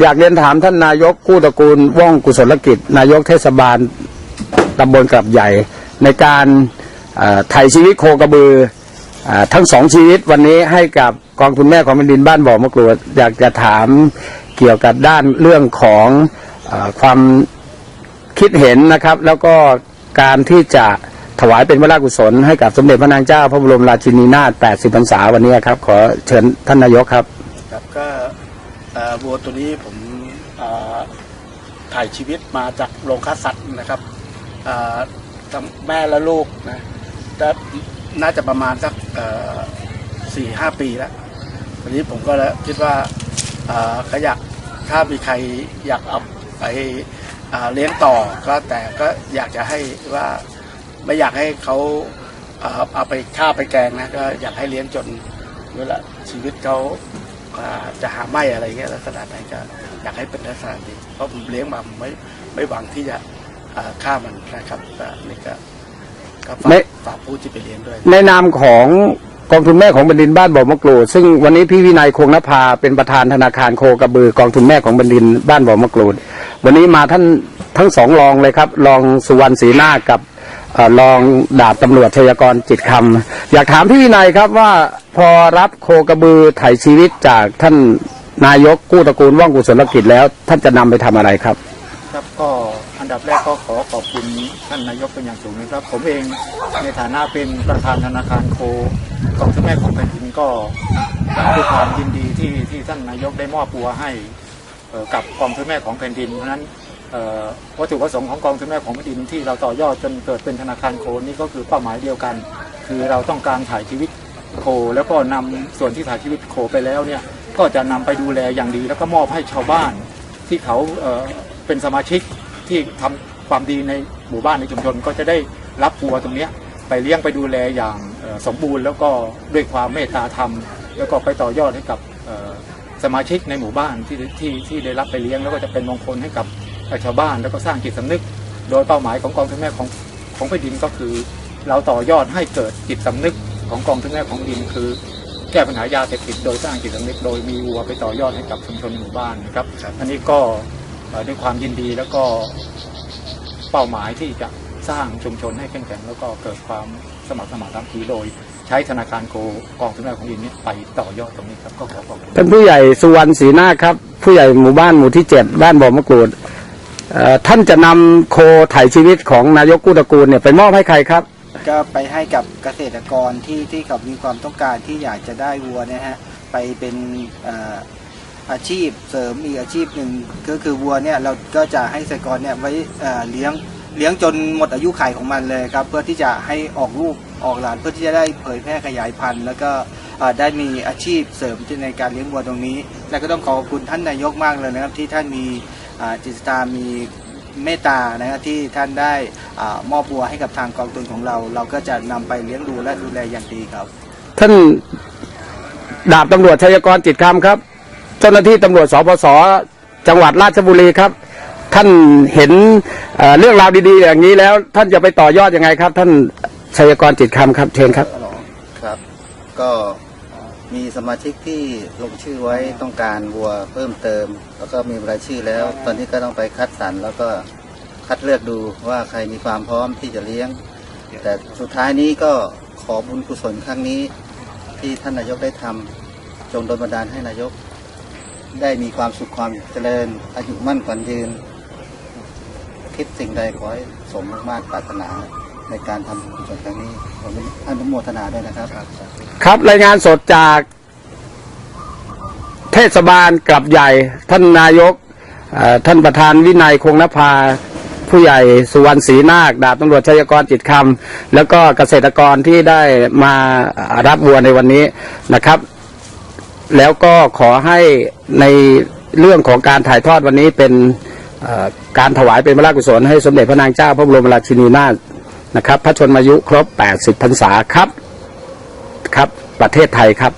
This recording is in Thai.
อยากเรียนถามท่านนายกกู้ตระกูลว่องกุศลกิจ นายกเทศบาลตำบลกลับใหญ่ ในการไถ่ชีวิตโคกระบืออทั้งสองชีวิตวันนี้ให้กับกองทุนแม่ของแผ่นดินบ้านบ่อมะกรูดอยากจะถามเกี่ยวกับด้านเรื่องของอความคิดเห็นนะครับ แล้วก็การที่จะถวายเป็นพระราชกุศลให้กับสมเด็จพระนางเจ้าพระบรมราชินีนาถ 80 พรรษาวันนี้ครับ ขอเชิญท่านนายกครับ ครับก็ วัวตัวนี้ผมถ่ายชีวิตมาจากโรงฆ่าสัตว์นะครับแม่และลูกนะแต่น่าจะประมาณสักสี่ห้าปีแล้ววันนี้ผมก็เลยคิดว่าเอ่อก็อยากถ้ามีใครอยากเอาไปเลี้ยงต่อก็แต่ก็อยากจะให้ว่าไม่อยากให้เขาเอาไปฆ่าไปแกงนะก็อยากให้เลี้ยงจนเวลาชีวิตเขา จะหาไม่อะไรเงี้ยลักษณะไหนก็อยากให้เป็นลักษณะนี้เพราะผมเลี้ยงมาผมไม่ไม่หวังที่จะอ่าฆ่ามันนะครับก็นี่ก็ก็ฝากไม่ฝากผู้ที่ไปเลี้ยงด้วย ในนามของกองทุนแม่ของบันดินบ้านบ่อมะกรูดซึ่งวันนี้พี่วินัยคงนภาเป็นประธานธนาคารโคกระบือกองทุนแม่ของบันดินบ้านบ่อมะกรูด วันนี้มาท่านทั้งสองรองเลยครับรองสุวรรณศรีนาคกับเอ่อ รองดาบตำรวจชยกรจิตคำอยากถามพี่วินัยครับว่าพอรับโคกระบือไถ่ชีวิตจากท่านนายกกู้ตระกูลว่องกุศลกิจแล้ว ท่านจะนำไปทำอะไรครับ ครับก็อันดับแรกก็ขอขอบคุณท่านนายกเป็นอย่างสูงนะครับ ผมเองในฐานะเป็นประธานธนาคารโคกองทุนแม่ของแผ่นดินก็ด้วยความยินดีที่ที่ท่านนายกได้มอบปัวให้กับกองทุนแม่ของแผ่นดินเพราะนั้น วัตถุประสงค์ของกองทุนแม่ของแผ่นดินที่เราต่อยอดจนเกิดเป็นธนาคารโคนี่ก็คือเป้าหมายเดียวกัน คือเราต้องการถ่ายชีวิตโค แล้วก็นำส่วนที่ถ่ายชีวิตโคไปแล้วเนี่ยก็จะนำไปดูแลอย่างดี แล้วก็มอบให้ชาวบ้านที่เขาเเป็นสมาชิกที่ทำความดีในหมู่บ้านในชุมชนก็จะได้รับวัวตรงนี้ไปเลี้ยงไปดูแลอย่างสมบูรณ์ แล้วก็ด้วยความเมตตาธรรม แล้วก็ไปต่อยอดให้กับสมาชิกในหมู่บ้านที่ที่ที่ได้รับไปเลี้ยงแล้วก็จะเป็นมงคลให้กับ ชาวบ้าน แล้วก็สร้างจิตสำนึก โดยเป้าหมายของกองทุนแม่ของของแผ่นดินก็คือ เราต่อยอดให้เกิดจิตสำนึกของกองทุนแม่ของแผ่นดินคือ แก้ปัญหายาเสพติดโดยสร้างจิตสำนึกโดยมีวัวไปต่อยอดให้กับชุมชนหมู่บ้านนะครับอันนี้ก็เอ่อด้วยความยินดีแล้วก็เป้าหมายที่จะสร้างชุมชนให้เข้มแข็งแล้วก็เกิดความสมัครสมานสามัคคีโดย ใช้ธนาคารโกกองทุนแม่ของดินนี้ไปต่อยอดตรงนี้ครับก็ขอขอบคุณท่านผู้ใหญ่สุวรรณศรีนาคครับ ผู้ใหญ่หมู่บ้านหมู่ที่เจ็ดบ้านบ่อมะกรูดเอ่อ ท่านจะนำโคไถ่ชีวิตของนายกกู้ตระกูลเนี่ยไปมอบให้ใครครับ ก็ไปให้กับเกษตรกรที่ที่เขามีความต้องการที่อยากจะได้วัวเนะฮะไปเป็นอาชีพเสริมอีกอาชีพหนึ่งก็คือวัวเนี่ยเราก็จะให้เกษตรกรเนี่ยไว้เลี้ยงเลี้ยงจนหมดอายุขัยของมันเลยครับ เพื่อที่จะให้ออกลูกออกหลานเพื่อที่จะได้เผยแพร่ขยายพันธุ์ แล้วก็ได้มีอาชีพเสริมในการเลี้ยงวัวตรงนี้ และก็ต้องขอบคุณท่านนายกมากเลยนะครับที่ท่านมี จิตตามีเมตตานะครับที่ท่านได้อามอบวัวให้กับทางกองทุนของเรา เราก็จะนำไปเลี้ยงดูและดูแลอย่างดีครับ ท่านดาบตำรวจชัยกรจิตคำครับ เจ้าหน้าที่ตำรวจสปสจังหวัดราชบุรีครับ ท่านเห็นเอ่อเรื่องราวดีๆ อย่างนี้แล้ว ท่านจะไปต่อยอดยังไงครับ ท่านชัยกรจิตคำครับเชิญครับครับ ก็ มีสมาชิกที่ลงชื่อไว้ต้องการวัวเพิ่มเติม แล้วก็มีรายชื่อแล้ว ตอนนี้ก็ต้องไปคัดสรรแล้วก็คัดเลือกดูว่าใครมีความพร้อมที่จะเลี้ยง แต่สุดท้ายนี้ก็ขอบุญกุศลครั้งนี้ ที่ท่านนายกได้ทำจงโดนบันดาลให้นายก ได้มีความสุขความเจริญอายุมั่นขวัญยืน คิดสิ่งใดขอให้สมมาตรปรารถนา ในการทำบุญกุศลครั้งนี้ผมอนุโมทนาด้วยนะครับ ครับรายงานสดจากเทศบาลกลับใหญ่ท่านนายกเอ่อท่านประธานวินัยคงนภาผู้ใหญ่สุวรรณศรีนาคดาบตำรวจชัยกรจิตคำแล้วก็เกษตรกรที่ได้มารับวัวในวันนี้นะครับ แล้วก็ขอให้ในเรื่องของการถ่ายทอดวันนี้เป็นเอ่อการถวายเป็นพระราชกุศลให้สมเด็จพระนางเจ้าพระบรมราชินีนาถ นะครับ พระชนมายุครบ 80พรรษาครับครับ ประเทศไทยครับ